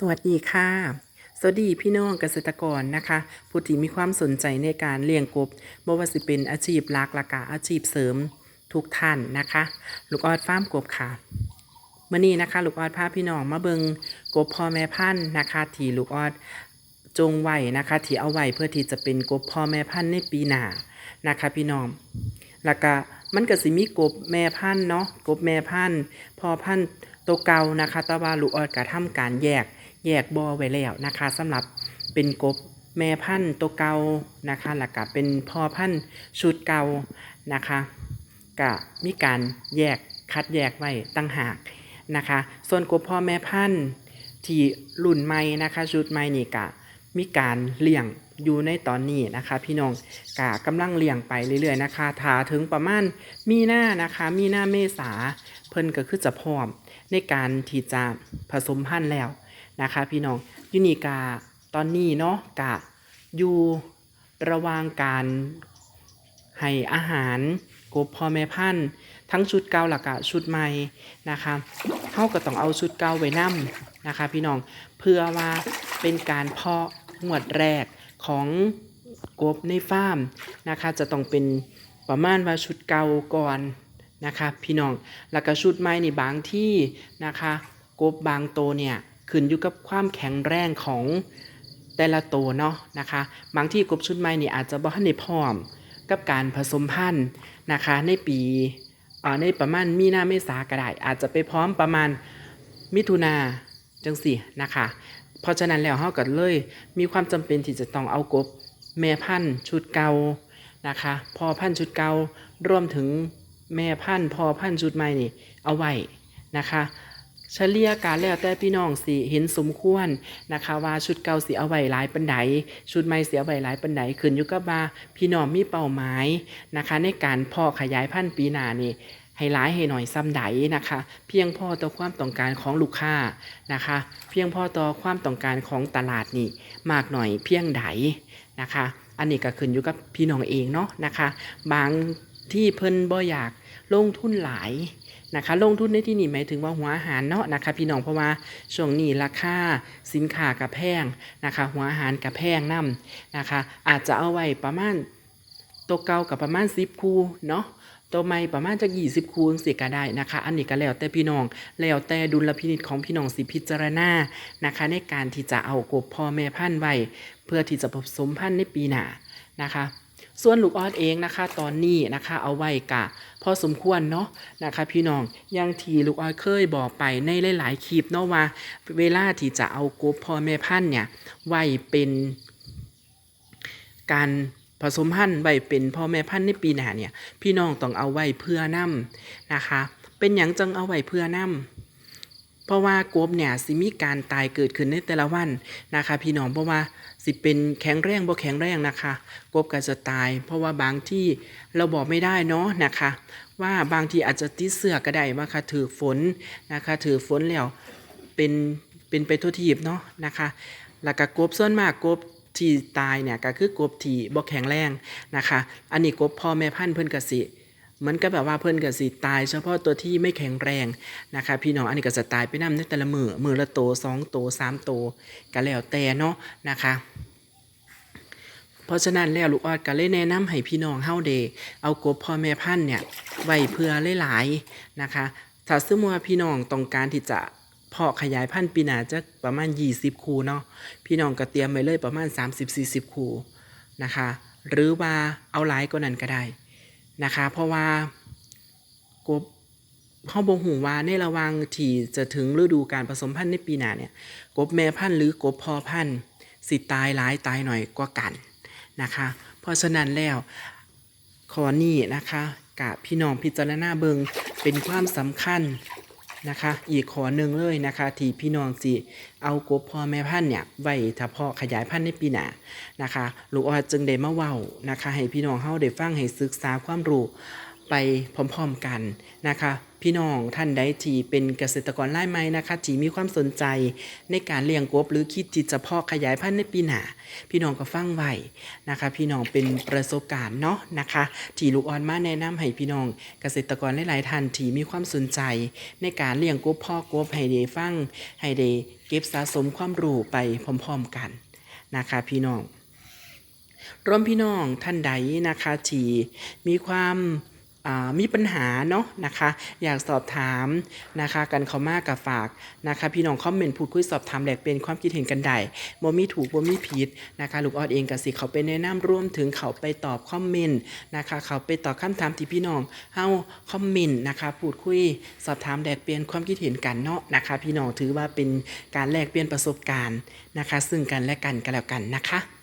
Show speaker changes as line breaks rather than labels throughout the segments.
สวัสดีค่ะ สวัสดีพี่น้องเกษตรกรนะคะผู้ที่มีความสนใจในการเลี้ยงกบบ่ว่าสิเป็นอาชีพหลักละกะอาชีพเสริมทุกท่านนะคะ ลูกออดฟาร์มกบค่ะเมื่อนี้นะคะ ลูกออดพาพี่น้องมาเบิงกบพ่อแม่พันธุ์นะคะที่ลูกออดจงไว้นะคะที่เอาไว้เพื่อที่จะเป็นกบพ่อแม่พันธุ์ในปีหน้านะคะ พี่น้องแล้วก็มันก็สิมีกบแม่พันธุ์เนาะกบแม่พันธุ์พ่อพันธุ์ตัวเก่านะคะต่ว่าลูกออดก็ทำการแยก แยกบ่อไว้แล้วนะคะสำหรับเป็นกบแม่พันธุ์ตัวเก่านะคะแล้วก็เป็นพ่อพันธุ์ชุดเก่านะคะก็มีการแยกคัดแยกไว้ตั้งหากนะคะ ส่วนกบพ่อแม่พันธุ์ที่รุ่นใหม่นะคะชุดใหม่นี่ก็มีการเลี้ยงอยู่ในตอนนี้นะคะ พี่น้องกะกำลังเลี้ยงไปเรื่อยๆนะคะถาถึงประมาณมีหน้านะคะมีหน้าเมษาเพิ่นก็คือจะพร้อมในการที่จะผสมพันธุ์แล้ว นะคะ พี่น้องยูนิกาตอนนี้เนาะกะอยู่ระวางการให้อาหารกบพ่อแม่พันธุ์ทั้งชุดเก่าและกะชุดใหม่นะคะเขาก็ต้องเอาชุดเก่าไว้นํนะคะ พี่น้องเพื่อว่าเป็นการเพาะงวดแรกของกบในฟาร์มนะคะ จะต้องเป็นประมาณว่าชุดเก่าก่อนนะคะ พี่น้องแล้วก็ชุดใหม่ในบางที่นะคะ กบบางโตเนี่ย ขึ้นอยู่กับความแข็งแรงของแต่ละตัวเนาะนะคะ บางที่กบชุดใหม่นี่อาจจะบ่ทันได้พร้อมกับการผสมพันธุ์นะคะ ในปีเอ่อในประมาณมีนาเมษาก็ได้อาจจะไปพร้อมประมาณมิถุนาจังสี่นะคะ เพราะฉะนั้นแล้วเขาก็เลยมีความจำเป็นที่จะต้องเอากบแม่พันธุ์ชุดเก่านะคะพอพันธุ์ชุดเก่ารวมถึงแม่พันธุ์พอพันธุ์ชุดใหม่นี่เอาไว้นะคะ เฉลี่ยการแล้วแต่พี่น้องสิเห็นสมควรนะคะ ว่าชุดเก่าสิเอาไว้หลายปันไดชุดใหม่เสียไว้หลายปันไดขึ้นอยู่กับว่าพี่น้องมีเป้าหมายนะคะ ในการพาะขยายพันธุ์ปีหน้านี่ให้หลายให้หน่อยซ้ำใดนะคะ เพียงพอต่อความต้องการของลูกค้านะคะ เพียงพอต่อความต้องการของตลาดนี่มากหน่อยเพียงใดนะคะ อันนี้ก็ขึ้นอยู่กับพี่น้องเองเนาะนะคะ บางที่เพิ่นบ่อยากลงทุนหลาย นะคะ ลงทุนในที่นี่หมายถึงว่าหัวอาหารเนาะนะคะ พี่น้องเพราะว่าช่วงนี้ราคาสินค้ากับแพงนะคะ หัวอาหารกับแพงนํนะคะ อาจจะเอาไว้ประมาณตัวเก่ากับประมาณ10คูเนาะตัวใหม่ประมาณจาก20คูณสิก็ได้นะคะ อันนี้ก็แล้วแต่พี่น้อง แล้วแต่ดุลพินิจของพี่น้องสิพิจารณานะคะ ในการที่จะเอากบพ่อแม่พันธุ์ไว้ เพื่อที่จะผสมพันธุ์ในปีหน้านะคะ ส่วนลูกออดเองนะคะ ตอนนี้นะคะ เอาไว้กะพอสมควรเนาะนะคะ พี่น้องอยังที่ลูกออดเคยบอกไปในหลายๆคลิปเนาะว่า เวลาที่จะเอากบพ่อแม่พันธุ์เนี่ยไว้เป็นการผสมพันธุ์ไว้เป็นพ่อแม่พันธุ์ในปีหน้าเนี่ย พี่น้องต้องเอาไว้เพื่อนํนะคะ เป็นหยังจังเอาไว้เพื่อนํ เพราะว่ากบเนี่ยสิมีการตายเกิดขึ้นในแต่ละวันนะคะ พี่น้องเพราะว่าสิเป็นแข็งแรงบ่แข็งแรงนะคะกบก็จะตาย เพราะว่าบางที่เราบอกไม่ได้เนาะนะคะ ว่าบางทีอาจจะติดเสื้อก็ได้ว่าค่ะถือฝนนะคะถือฝนแล้วเป็นเป็นไปทั่วทีบเนาะนะคะแล้วก็กบส่วนมากกบที่ตายเนี่ยก็คือกบที่บ่แข็งแรงนะคะ อันนี้กบพ่อแม่พันธุ์เพิ่นก็สิ มือนกับแบบว่าเพิ่นก็สิตายเฉพาะตัวที่ไม่แข็งแรงนะคะ พี่น้องอันนี้ก็จะตายไปนำในแต่ละมือมือละโตสองโตสามโตก็แล้วแต่เนาะนะคะเพราะฉะนั้นแล้วลูกออดก็เลยแนะนำให้พี่น้องเฮาเดเอากบพ่อแม่พันธุ์เนี่ยไว้เพื่อหลายๆนะคะ ถ้าสมมติว่าพี่น้องต้องการที่จะเพาะขยายพันธุ์ปีหน้าจะประมาณ 20 คูเนาะพี่น้องก็เตรียมไว้เลยประมาณ 30-40 คูนะคะ หรือว่าเอาหลายกว่านั้นก็ได้ นะคะ เพราะว่ากบเขาบ่หูว่าในระวังที่จะถึงฤดูการผสมพันธุ์ในปีหน้าเนี่ยกบแม่พันธุ์หรือกบพ่อพันธุ์สิตายหลายตายหน่อยกว่ากันนะคะ เพราะฉะนั้นแล้วขอนี่นะคะกับพี่น้องพิจารณาเบิงเป็นความสำคัญ นะคะ อีกขอหนึ่งเลยนะคะ ที่พี่น้องสิ เอากบพ่อแม่พันธุ์เนี่ยไว้ถ้าพาะขยายพันธุ์ในปีหน้านะคะลูกออดจึงได้มาเว้านะคะ ให้พี่น้องเฮาได้ฟังให้ศึกษาความรู้ไปพร้อมๆกันนะคะ พี่น้องท่านใดที่เป็นเกษตรกรรายใหม่นะคะที่มีความสนใจในการเลี้ยงกบหรือคิดที่จะพาะขยายพันธุ์ในปีหน้าพี่น้องก็ฟังไว้นะคะ พี่น้องเป็นประสบการณ์เนาะนะคะที่ลูกอ่อนมาแนะนำให้พี่น้องเกษตรกรหลายๆท่านที่มีความสนใจ ในการเลี้ยงกบพ่อกบให้ได้ฟังให้ได้เก็บสะสมความรู้ไปพร้อมๆกันนะคะพี่น้องรวมพี่น้องท่านใดนะคะที่มีความ มีปัญหาเนาะนะคะ อยากสอบถามนะคะกันเขามากกับฝากนะคะ พี่น้องคอมเมนต์พูดคุยสอบถามแหลกเป็นความคิดเห็นกันได้บ่มีถูกบ่มีผิดนะคะลูกออดเองก็สิเขาไปแนะนำร่วมถึงเขาไปตอบคอมเมนต์นะคะ เขาไปตอบคำถามที่พี่น้องเฮาคอมเมนต์นะคะพูดคุยสอบถามแลกเปลี่ยนความคิดเห็นกันเนาะนะคะ พี่น้องถือว่าเป็นการแลกเปลี่ยนประสบการณ์นะคะ ซึ่งกันและกันกันแล้วกันนะคะ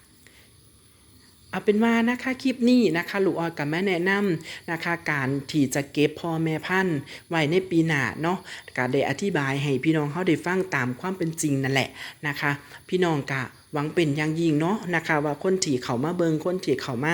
เอาเป็นว่านะคะคลิปนี้นะคะลูกออดกับแม่แนะนำนะคะ การที่จะเก็บพ่อแม่พันธุ์ไว้ในปีหน้าเนาะการได้อธิบายให้พี่น้องเขาได้ฟังตามความเป็นจริงนั่นแหละนะคะ พี่น้องกะ หวังเป็นอย่างยิ่งเนาะนะคะว่าคนที่เขามาเบิงคนที่เขามา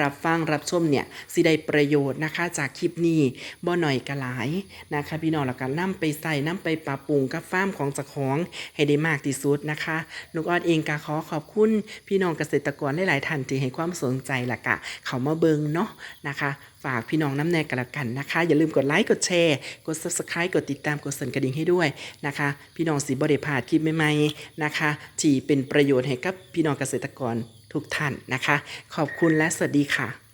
รับฟังรับชมเนี่ยสิได้ประโยชน์นะคะ จากคลิปนี้บ่หน่อยกระหลายนะคะ พี่น้องแล้วก็นํไปใส่นํไปปรับปรุงกับฟาร์มของเจ้าของให้ได้มากที่สุดนะคะลูกออดเองก็ขอขอบคุณพี่น้องเกษตรกรหลายๆท่านที่ให้ความสนใจละกะเขามาเบิงเนาะนะคะ ฝากพี่น้องน้ำแนงกันละกันนะคะ อย่าลืมกดไลค์กดแชร์ กด subscribe กดติดตามกดสั่นกระดิ่งให้ด้วยนะคะ พี่น้องสีบริพาดคลิปใหม่ๆนะคะที่เป็นประโยชน์ให้กับพี่น้องเกษตรกรทุกท่านนะคะ ขอบคุณและสวัสดีค่ะ